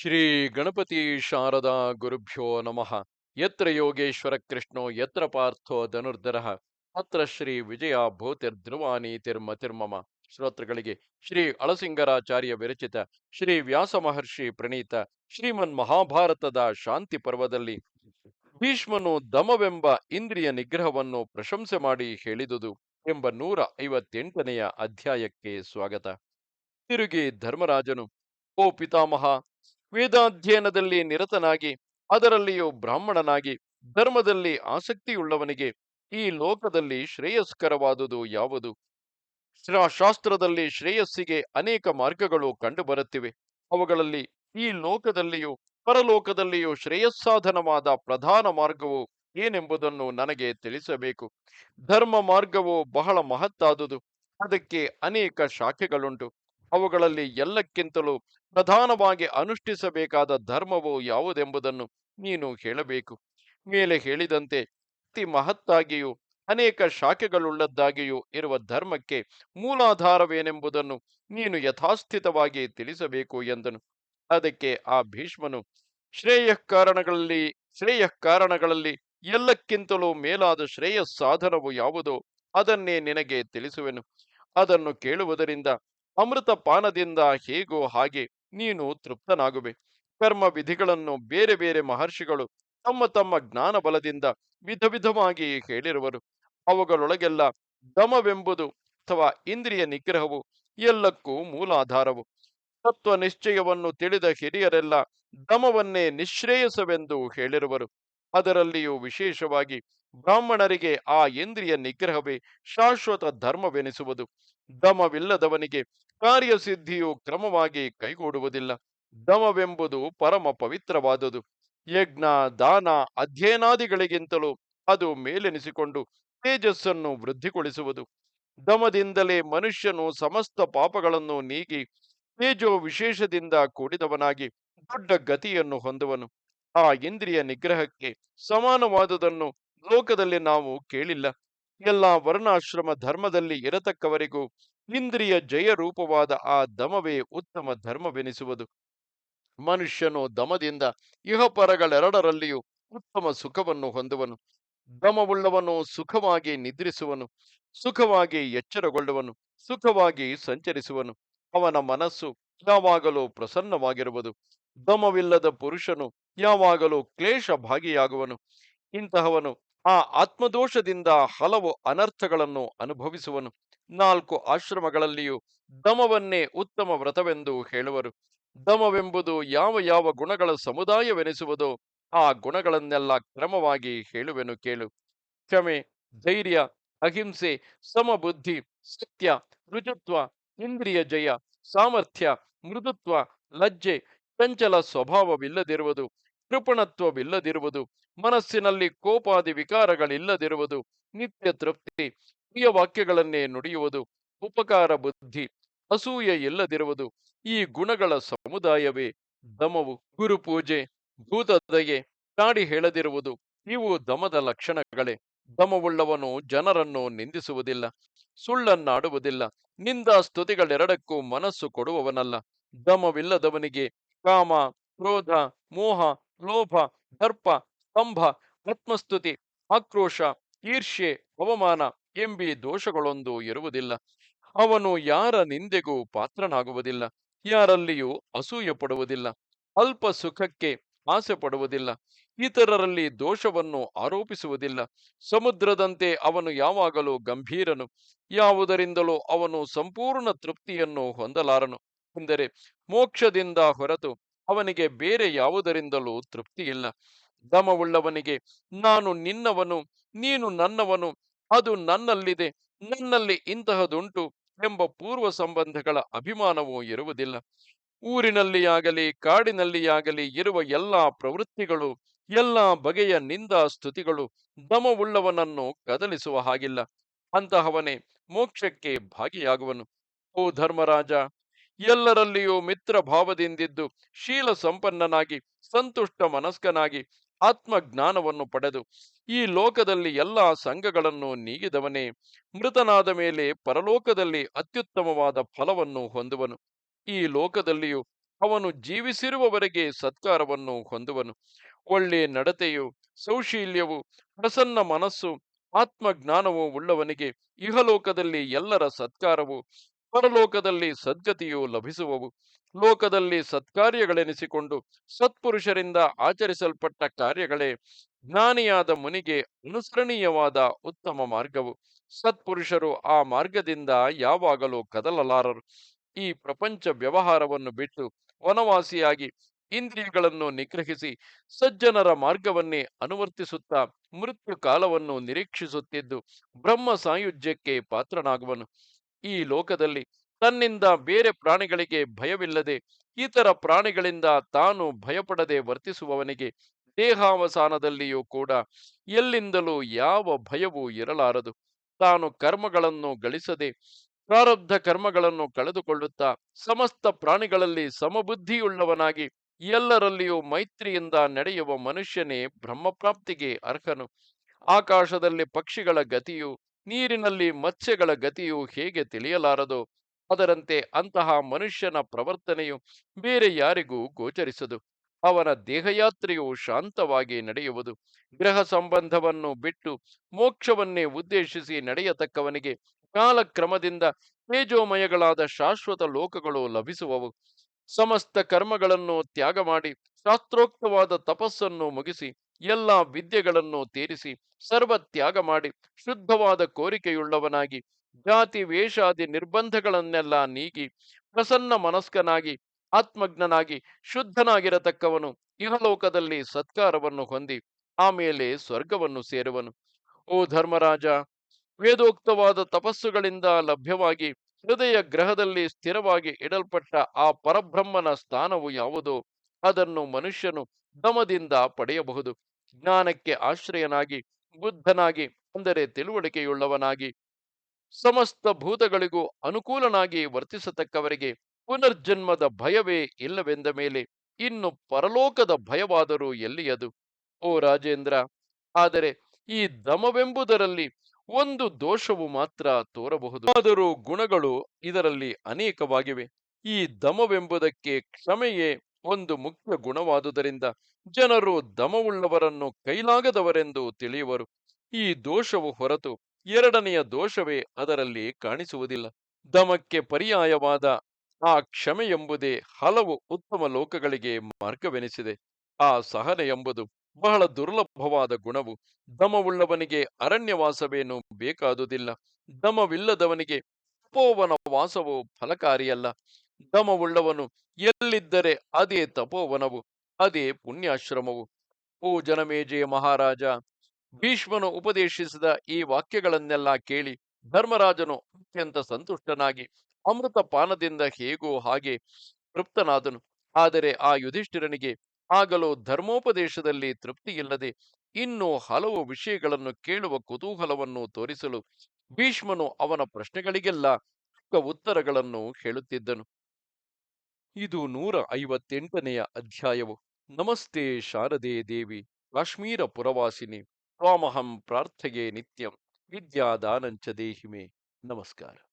ಶ್ರೀ ಗಣಪತಿ ಶಾರದಾ ಗುರುಭ್ಯೋ ನಮಃ. ಯತ್ರ ಯೋಗೇಶ್ವರ ಕೃಷ್ಣೋ, ಯತ್ರ ಪಾರ್ಥೋ ಧನುರ್ಧರಃ. ಅತ್ರ ಶ್ರೀ ವಿಜಯ ತಿರ್ಮಮ ಶ್ರೋತೃಗಳಿಗೆ ಶ್ರೀ ಅಳಸಿಂಗರಾಚಾರ್ಯ ವಿರಚಿತ ಶ್ರೀ ವ್ಯಾಸ ಮಹರ್ಷಿ ಪ್ರಣೀತ ಶ್ರೀಮನ್ ಮಹಾಭಾರತದ ಶಾಂತಿ ಪರ್ವದಲ್ಲಿ ಭೀಷ್ಮನು ದಮವೆಂಬ ಇಂದ್ರಿಯ ನಿಗ್ರಹವನ್ನು ಪ್ರಶಂಸೆ ಮಾಡಿ ಹೇಳಿದುದು ಎಂಬ ನೂರ ಐವತ್ತೆಂಟನೆಯ ಅಧ್ಯಾಯಕ್ಕೆ ಸ್ವಾಗತ. ತಿರುಗಿ ಧರ್ಮರಾಜನು, ಓ ಪಿತಾಮಹ ವೇದಾಧ್ಯಯನದಲ್ಲಿ ನಿರತನಾಗಿ, ಅದರಲ್ಲಿಯೂ ಬ್ರಾಹ್ಮಣನಾಗಿ, ಧರ್ಮದಲ್ಲಿ ಆಸಕ್ತಿಯುಳ್ಳವನಿಗೆ ಈ ಲೋಕದಲ್ಲಿ ಶ್ರೇಯಸ್ಕರವಾದುದು ಯಾವುದು? ಶಾಸ್ತ್ರದಲ್ಲಿ ಶ್ರೇಯಸ್ಸಿಗೆ ಅನೇಕ ಮಾರ್ಗಗಳು ಕಂಡುಬರುತ್ತಿವೆ. ಅವುಗಳಲ್ಲಿ ಈ ಲೋಕದಲ್ಲಿಯೂ, ಪರಲೋಕದಲ್ಲಿಯೂ ಶ್ರೇಯಸ್ಸಾಧನವಾದ ಪ್ರಧಾನ ಮಾರ್ಗವು ಏನೆಂಬುದನ್ನು ನನಗೆ ತಿಳಿಸಬೇಕು. ಧರ್ಮ ಮಾರ್ಗವು ಬಹಳ ಮಹತ್ತಾದುದು. ಅದಕ್ಕೆ ಅನೇಕ ಶಾಖೆಗಳುಂಟು. ಅವುಗಳಲ್ಲಿ ಎಲ್ಲಕ್ಕಿಂತಲೂ ಪ್ರಧಾನವಾಗಿ ಅನುಷ್ಠಿಸಬೇಕಾದ ಧರ್ಮವು ಯಾವುದೆಂಬುದನ್ನು ನೀನು ಹೇಳಬೇಕು. ಮೇಲೆ ಹೇಳಿದಂತೆ ಅತಿ ಮಹತ್ತಾಗಿಯೂ, ಅನೇಕ ಶಾಖೆಗಳುಳ್ಳದ್ದಾಗಿಯೂ ಇರುವ ಧರ್ಮಕ್ಕೆ ಮೂಲಾಧಾರವೇನೆಂಬುದನ್ನು ನೀನು ಯಥಾಸ್ಥಿತವಾಗಿ ತಿಳಿಸಬೇಕು ಎಂದನು. ಅದಕ್ಕೆ ಆ ಭೀಷ್ಮನು ಶ್ರೇಯ ಕಾರಣಗಳಲ್ಲಿ ಶ್ರೇಯ ಕಾರಣಗಳಲ್ಲಿ ಎಲ್ಲಕ್ಕಿಂತಲೂ ಮೇಲಾದ ಶ್ರೇಯ ಸಾಧನವು ಯಾವುದೋ ಅದನ್ನೇ ನಿನಗೆ ತಿಳಿಸುವೆನು. ಅದನ್ನು ಕೇಳುವುದರಿಂದ ಅಮೃತ ಪಾನದಿಂದ ಹೇಗೋ ಹಾಗೆ ನೀನು ತೃಪ್ತನಾಗುವೆ. ಕರ್ಮ ವಿಧಿಗಳನ್ನು ಬೇರೆ ಬೇರೆ ಮಹರ್ಷಿಗಳು ತಮ್ಮ ತಮ್ಮ ಜ್ಞಾನ ಬಲದಿಂದ ವಿಧ ವಿಧವಾಗಿ ಹೇಳಿರುವರು. ಅವುಗಳೊಳಗೆಲ್ಲ ದಮವೆಂಬುದು ಅಥವಾ ಇಂದ್ರಿಯ ನಿಗ್ರಹವು ಎಲ್ಲಕ್ಕೂ ಮೂಲಾಧಾರವು. ತತ್ವ ನಿಶ್ಚಯವನ್ನು ತಿಳಿದ ಹಿರಿಯರೆಲ್ಲ ದಮವನ್ನೇ ನಿಶ್ರೇಯಸವೆಂದು ಹೇಳಿರುವರು. ಅದರಲ್ಲಿಯೂ ವಿಶೇಷವಾಗಿ ಬ್ರಾಹ್ಮಣರಿಗೆ ಆ ಇಂದ್ರಿಯ ನಿಗ್ರಹವೇ ಶಾಶ್ವತ ಧರ್ಮವೆನಿಸುವುದು. ದಮವಿಲ್ಲದವನಿಗೆ ಕಾರ್ಯಸಿದ್ಧಿಯು ಕ್ರಮವಾಗಿ ಕೈಗೂಡುವುದಿಲ್ಲ. ದಮವೆಂಬುದು ಪರಮ ಪವಿತ್ರವಾದುದು. ಯಜ್ಞ, ದಾನ, ಅಧ್ಯಯನಾದಿಗಳಿಗಿಂತಲೂ ಅದು ಮೇಲೆನಿಸಿಕೊಂಡು ತೇಜಸ್ಸನ್ನು ವೃದ್ಧಿಗೊಳಿಸುವುದು. ದಮದಿಂದಲೇ ಮನುಷ್ಯನು ಸಮಸ್ತ ಪಾಪಗಳನ್ನು ನೀಗಿ ತೇಜೋ ವಿಶೇಷದಿಂದ ಕೂಡಿದವನಾಗಿ ದೊಡ್ಡ ಗತಿಯನ್ನು ಹೊಂದುವನು. ಆ ಇಂದ್ರಿಯ ನಿಗ್ರಹಕ್ಕೆ ಸಮಾನವಾದುದನ್ನು ಲೋಕದಲ್ಲಿ ನಾವು ಕೇಳಿಲ್ಲ. ಎಲ್ಲ ವರ್ಣಾಶ್ರಮ ಧರ್ಮದಲ್ಲಿ ಇರತಕ್ಕವರಿಗೂ ಇಂದ್ರಿಯ ಜಯ ರೂಪವಾದ ಆ ದಮವೇ ಉತ್ತಮ ಧರ್ಮವೆನಿಸುವುದು. ಮನುಷ್ಯನು ದಮದಿಂದ ಇಹಪರಗಳೆರಡರಲ್ಲಿಯೂ ಉತ್ತಮ ಸುಖವನ್ನು ಹೊಂದುವನು. ದಮವುಳ್ಳವನು ಸುಖವಾಗಿ ನಿದ್ರಿಸುವನು, ಸುಖವಾಗಿ ಎಚ್ಚರಗೊಳ್ಳುವನು, ಸುಖವಾಗಿ ಸಂಚರಿಸುವನು. ಅವನ ಮನಸ್ಸು ಯಾವಾಗಲೂ ಪ್ರಸನ್ನವಾಗಿರುವುದು. ದಮವಿಲ್ಲದ ಪುರುಷನು ಯಾವಾಗಲೂ ಕ್ಲೇಶ ಭಾಗಿಯಾಗುವನು ಇಂತಹವನು ಆ ಆತ್ಮದೋಷದಿಂದ ಹಲವು ಅನರ್ಥಗಳನ್ನು ಅನುಭವಿಸುವನು. ನಾಲ್ಕು ಆಶ್ರಮಗಳಲ್ಲಿಯೂ ದಮವನ್ನೇ ಉತ್ತಮ ವ್ರತವೆಂದು ಹೇಳುವರು. ದಮವೆಂಬುದು ಯಾವ ಯಾವ ಗುಣಗಳ ಸಮುದಾಯವೆನಿಸುವುದೋ ಆ ಗುಣಗಳನ್ನೆಲ್ಲ ಕ್ರಮವಾಗಿ ಹೇಳುವೆನು ಕೇಳು. ಕ್ಷಮೆ, ಧೈರ್ಯ, ಅಹಿಂಸೆ, ಸಮಬುದ್ಧಿ, ಸತ್ಯ, ರುಜುತ್ವ, ಇಂದ್ರಿಯ ಜಯ, ಸಾಮರ್ಥ್ಯ, ಮೃದುತ್ವ, ಲಜ್ಜೆ, ಚಂಚಲ ಸ್ವಭಾವವಿಲ್ಲದಿರುವುದು ಕೃಪಣತ್ವವಿಲ್ಲದಿರುವುದು, ಮನಸ್ಸಿನಲ್ಲಿ ಕೋಪಾದಿ ವಿಕಾರಗಳಿಲ್ಲದಿರುವುದು, ನಿತ್ಯ ತೃಪ್ತಿ, ಪ್ರಿಯ ವಾಕ್ಯಗಳನ್ನೇ ನುಡಿಯುವುದು, ಉಪಕಾರ ಬುದ್ಧಿ, ಅಸೂಯೆ ಇಲ್ಲದಿರುವುದು, ಈ ಗುಣಗಳ ಸಮುದಾಯವೇ ದಮವು. ಗುರುಪೂಜೆ ಭೂತದಯೆ ಕಾಡಿ ಹೇಳದಿರುವುದು, ಇವು ದಮದ ಲಕ್ಷಣಗಳೇ. ದಮವುಳ್ಳವನು ಜನರನ್ನು ನಿಂದಿಸುವುದಿಲ್ಲ, ಸುಳ್ಳನ್ನಾಡುವುದಿಲ್ಲ, ನಿಂದ ಸ್ತುತಿಗಳೆರಡಕ್ಕೂ ಮನಸ್ಸು ಕೊಡುವವನಲ್ಲ. ದಮವಿಲ್ಲದವನಿಗೆ ಕಾಮ, ಕ್ರೋಧ, ಮೋಹ ಲೋಭ, ದರ್ಪ, ಸ್ತಂಭ, ಆತ್ಮಸ್ತುತಿ, ಆಕ್ರೋಶ, ಈರ್ಷ್ಯೆ, ಅವಮಾನ ಎಂಬಿ ದೋಷಗಳೊಂದು ಇರುವುದಿಲ್ಲ. ಅವನು ಯಾರ ನಿಂದೆಗೂ ಪಾತ್ರನಾಗುವುದಿಲ್ಲ. ಯಾರಲ್ಲಿಯೂ ಅಸೂಯ ಪಡುವುದಿಲ್ಲ ಅಲ್ಪ ಸುಖಕ್ಕೆ ಆಸೆ ಪಡುವುದಿಲ್ಲ ಇತರರಲ್ಲಿ ದೋಷವನ್ನು ಆರೋಪಿಸುವುದಿಲ್ಲ. ಸಮುದ್ರದಂತೆ ಅವನು ಯಾವಾಗಲೂ ಗಂಭೀರನು. ಯಾವುದರಿಂದಲೂ ಅವನು ಸಂಪೂರ್ಣ ತೃಪ್ತಿಯನ್ನು ಹೊಂದಲಾರನು. ಎಂದರೆ ಮೋಕ್ಷದಿಂದ ಹೊರತು ಅವನಿಗೆ ಬೇರೆ ಯಾವುದರಿಂದಲೂ ತೃಪ್ತಿಯಿಲ್ಲ ದಮವುಳ್ಳವನಿಗೆ, ನಾನು ನಿನ್ನವನು, ನೀನು ನನ್ನವನು, ಅದು ನನ್ನಲ್ಲಿದೆ, ನನ್ನಲ್ಲಿ ಇಂತಹದುಂಟು ಎಂಬ ಪೂರ್ವ ಸಂಬಂಧಗಳ ಅಭಿಮಾನವೂ ಇರುವುದಿಲ್ಲ. ಊರಿನಲ್ಲಿಯಾಗಲಿ, ಕಾಡಿನಲ್ಲಿಯಾಗಲಿ ಇರುವ ಎಲ್ಲಾ ಪ್ರವೃತ್ತಿಗಳು, ಎಲ್ಲಾ ಬಗೆಯ ನಿಂದಾ ಸ್ತುತಿಗಳು ದಮವುಳ್ಳವನನ್ನು ಕದಲಿಸುವ ಹಾಗಿಲ್ಲ. ಅಂತಹವನೇ ಮೋಕ್ಷಕ್ಕೆ ಭಾಗಿಯಾಗುವನು. ಓ ಧರ್ಮರಾಜ! ಎಲ್ಲರಲ್ಲಿಯೂ ಮಿತ್ರ ಭಾವದಿಂದಿದ್ದು ಶೀಲ ಸಂಪನ್ನನಾಗಿ ಸಂತುಷ್ಟ ಮನಸ್ಕನಾಗಿ ಆತ್ಮಜ್ಞಾನವನ್ನು ಪಡೆದು ಈ ಲೋಕದಲ್ಲಿ ಎಲ್ಲ ಸಂಘಗಳನ್ನು ನೀಗಿದವನೇ, ಮೃತನಾದ ಮೇಲೆ ಪರಲೋಕದಲ್ಲಿ ಅತ್ಯುತ್ತಮವಾದ ಫಲವನ್ನು ಹೊಂದುವನು. ಈ ಲೋಕದಲ್ಲಿಯೂ ಅವನು ಜೀವಿಸಿರುವವರೆಗೆ ಸತ್ಕಾರವನ್ನು ಹೊಂದುವನು. ಒಳ್ಳೆ ನಡತೆಯು, ಸೌಶೀಲ್ಯವು, ಪ್ರಸನ್ನ ಮನಸ್ಸು, ಆತ್ಮಜ್ಞಾನವು ಉಳ್ಳವನಿಗೆ, ಇಹಲೋಕದಲ್ಲಿ ಎಲ್ಲರ ಸತ್ಕಾರವು ಪರಲೋಕದಲ್ಲಿ ಸದ್ಗತಿಯು ಲಭಿಸುವವು. ಲೋಕದಲ್ಲಿ ಸತ್ಕಾರ್ಯಗಳೆನಿಸಿಕೊಂಡು ಸತ್ಪುರುಷರಿಂದ ಆಚರಿಸಲ್ಪಟ್ಟ ಕಾರ್ಯಗಳೇ ಜ್ಞಾನಿಯಾದ ಮುನಿಗೆ ಅನುಸರಣೀಯವಾದ ಉತ್ತಮ ಮಾರ್ಗವು. ಸತ್ಪುರುಷರು ಆ ಮಾರ್ಗದಿಂದ ಯಾವಾಗಲೂ ಕದಲಲಾರರು. ಈ ಪ್ರಪಂಚ ವ್ಯವಹಾರವನ್ನು ಬಿಟ್ಟು ವನವಾಸಿಯಾಗಿ ಇಂದ್ರಿಯಗಳನ್ನು ನಿಗ್ರಹಿಸಿ ಸಜ್ಜನರ ಮಾರ್ಗವನ್ನೇ ಅನುವರ್ತಿಸುತ್ತಾ ಮೃತ್ಯು ಕಾಲವನ್ನು ನಿರೀಕ್ಷಿಸುತ್ತಿದ್ದು ಬ್ರಹ್ಮ ಸಾಯುಜ್ಯಕ್ಕೆ ಪಾತ್ರನಾಗುವನು. ಈ ಲೋಕದಲ್ಲಿ ತನ್ನಿಂದ ಬೇರೆ ಪ್ರಾಣಿಗಳಿಗೆ ಭಯವಿಲ್ಲದೆ ಇತರ ಪ್ರಾಣಿಗಳಿಂದ ತಾನು ಭಯಪಡದೆ ವರ್ತಿಸುವವನಿಗೆ ದೇಹಾವಸಾನದಲ್ಲಿಯೂ ಕೂಡ ಎಲ್ಲಿಂದಲೂ ಯಾವ ಭಯವೂ ಇರಲಾರದು. ತಾನು ಕರ್ಮಗಳನ್ನು ಗಳಿಸದೆ ಪ್ರಾರಬ್ಧ ಕರ್ಮಗಳನ್ನು ಕಳೆದುಕೊಳ್ಳುತ್ತಾ ಸಮಸ್ತ ಪ್ರಾಣಿಗಳಲ್ಲಿ ಸಮಬುದ್ಧಿಯುಳ್ಳವನಾಗಿ ಎಲ್ಲರಲ್ಲಿಯೂ ಮೈತ್ರಿಯಿಂದ ನಡೆಯುವ ಮನುಷ್ಯನೇ ಬ್ರಹ್ಮಪ್ರಾಪ್ತಿಗೆ ಅರ್ಹನು. ಆಕಾಶದಲ್ಲಿ ಪಕ್ಷಿಗಳ ಗತಿಯು ನೀರಿನಲ್ಲಿ ಮತ್ಸ್ಯಗಳ ಗತಿಯು ಹೇಗೆ ತಿಳಿಯಲಾರದು? ಅದರಂತೆ ಅಂತಹ ಮನುಷ್ಯನ ಪ್ರವರ್ತನೆಯು ಬೇರೆ ಯಾರಿಗೂ ಗೋಚರಿಸದು. ಅವನ ದೇಹಯಾತ್ರೆಯು ಶಾಂತವಾಗಿ ನಡೆಯುವುದು. ಗ್ರಹ ಸಂಬಂಧವನ್ನು ಬಿಟ್ಟು ಮೋಕ್ಷವನ್ನೇ ಉದ್ದೇಶಿಸಿ ನಡೆಯತಕ್ಕವನಿಗೆ ಕಾಲಕ್ರಮದಿಂದ ತೇಜೋಮಯಗಳಾದ ಶಾಶ್ವತ ಲೋಕಗಳು ಲಭಿಸುವವು. ಸಮಸ್ತ ಕರ್ಮಗಳನ್ನು ತ್ಯಾಗ ಮಾಡಿ ಶಾಸ್ತ್ರೋಕ್ತವಾದ ತಪಸ್ಸನ್ನು ಮುಗಿಸಿ ಎಲ್ಲ ವಿದ್ಯೆಗಳನ್ನು ತೀರಿಸಿ, ಸರ್ವ ತ್ಯಾಗ ಮಾಡಿ, ಶುದ್ಧವಾದ ಕೋರಿಕೆಯುಳ್ಳವನಾಗಿ, ಜಾತಿ, ವೇಷಾದಿ ನಿರ್ಬಂಧಗಳನ್ನೆಲ್ಲ ನೀಗಿ, ಪ್ರಸನ್ನ ಮನಸ್ಕನಾಗಿ, ಆತ್ಮಜ್ಞನಾಗಿ, ಶುದ್ಧನಾಗಿರತಕ್ಕವನು ಇಹಲೋಕದಲ್ಲಿ ಸತ್ಕಾರವನ್ನು ಹೊಂದಿ ಆಮೇಲೆ ಸ್ವರ್ಗವನ್ನು ಸೇರುವನು. ಓ ಧರ್ಮರಾಜ, ವೇದೋಕ್ತವಾದ ತಪಸ್ಸುಗಳಿಂದ ಲಭ್ಯವಾಗಿ ಹೃದಯ ಗ್ರಹದಲ್ಲಿ ಸ್ಥಿರವಾಗಿ ಇಡಲ್ಪಟ್ಟ ಆ ಪರಬ್ರಹ್ಮನ ಸ್ಥಾನವು ಯಾವುದೋ? ಅದನ್ನು ಮನುಷ್ಯನು ದಮದಿಂದ ಪಡೆಯಬಹುದು. ಜ್ಞಾನಕ್ಕೆ ಆಶ್ರಯನಾಗಿ, ಬುದ್ಧನಾಗಿ, ಅಂದರೆ ತಿಳುವಳಿಕೆಯುಳ್ಳವನಾಗಿ, ಸಮಸ್ತ ಭೂತಗಳಿಗೂ ಅನುಕೂಲನಾಗಿ ವರ್ತಿಸತಕ್ಕವರಿಗೆ ಪುನರ್ಜನ್ಮದ ಭಯವೇ ಇಲ್ಲವೆಂದ ಮೇಲೆ ಇನ್ನು ಪರಲೋಕದ ಭಯವಾದರೂ ಎಲ್ಲಿಯದು ಓ ರಾಜೇಂದ್ರ, ಆದರೆ ಈ ದಮವೆಂಬುದರಲ್ಲಿ ಒಂದು ದೋಷವು ಮಾತ್ರ ತೋರಬಹುದು. ಆದರೂ ಗುಣಗಳು ಇದರಲ್ಲಿ ಅನೇಕವಾಗಿವೆ. ಈ ದಮವೆಂಬುದಕ್ಕೆ ಕ್ಷಮೆಯೇ ಒಂದು ಮುಖ್ಯ ಗುಣವಾದುದರಿಂದ ಜನರು ದಮವುಳ್ಳವರನ್ನು ಕೈಲಾಗದವರೆಂದು ತಿಳಿಯುವರು. ಈ ದೋಷವು ಹೊರತು ಎರಡನೆಯ ದೋಷವೇ ಅದರಲ್ಲಿ ಕಾಣಿಸುವುದಿಲ್ಲ. ದಮಕ್ಕೆ ಪರ್ಯಾಯವಾದ ಆ ಕ್ಷಮೆ ಎಂಬುದೇ ಹಲವು ಉತ್ತಮ ಲೋಕಗಳಿಗೆ ಮಾರ್ಗವೆನಿಸಿದೆ. ಆ ಸಹನೆ ಎಂಬುದು ಬಹಳ ದುರ್ಲಭವಾದ ಗುಣವು. ದಮವುಳ್ಳವನಿಗೆ ಅರಣ್ಯವಾಸವೇನು ಬೇಕಾದುದಿಲ್ಲ. ದಮವಿಲ್ಲದವನಿಗೆ ತಪೋವನ ವಾಸವು ಫಲಕಾರಿಯಲ್ಲ. ದಮವುಳ್ಳವನು ಎಲ್ಲಿದ್ದರೆ ಅದೇ ತಪೋವನವು, ಅದೇ ಪುಣ್ಯಾಶ್ರಮವು. ಓ ಜನಮೇಜಯ ಮಹಾರಾಜ, ಭೀಷ್ಮನು ಉಪದೇಶಿಸಿದ ಈ ವಾಕ್ಯಗಳನ್ನೆಲ್ಲ ಕೇಳಿ ಧರ್ಮರಾಜನು ಅತ್ಯಂತ ಸಂತುಷ್ಟನಾಗಿ ಅಮೃತ ಪಾನದಿಂದ ಹೇಗೋ ಹಾಗೆ ತೃಪ್ತನಾದನು. ಆದರೆ ಆ ಯುಧಿಷ್ಠಿರನಿಗೆ ಆಗಲೂ ಧರ್ಮೋಪದೇಶದಲ್ಲಿ ತೃಪ್ತಿಯಿಲ್ಲದೆ ಇನ್ನೂ ಹಲವು ವಿಷಯಗಳನ್ನು ಕೇಳುವ ಕುತೂಹಲವನ್ನು ತೋರಿಸಲು ಭೀಷ್ಮನು ಅವನ ಪ್ರಶ್ನೆಗಳಿಗೆಲ್ಲ ಉತ್ತರಗಳನ್ನು ಹೇಳುತ್ತಿದ್ದನು. ಇದು ನೂರ ಐವತ್ತೆಂಟನೆಯ ಅಧ್ಯಾಯವು. ನಮಸ್ತೆ ಶಾರದೆ ದೇವಿ, ಕಾಶ್ಮೀರ ಪುರವಾಸಿನಿ, ತ್ವಾಮಹಂ ಪ್ರಾರ್ಥೆಗೆ ನಿತ್ಯಂ, ವಿದ್ಯಾದಾನಂಚ ದೇಹಿಮೆ. ನಮಸ್ಕಾರ.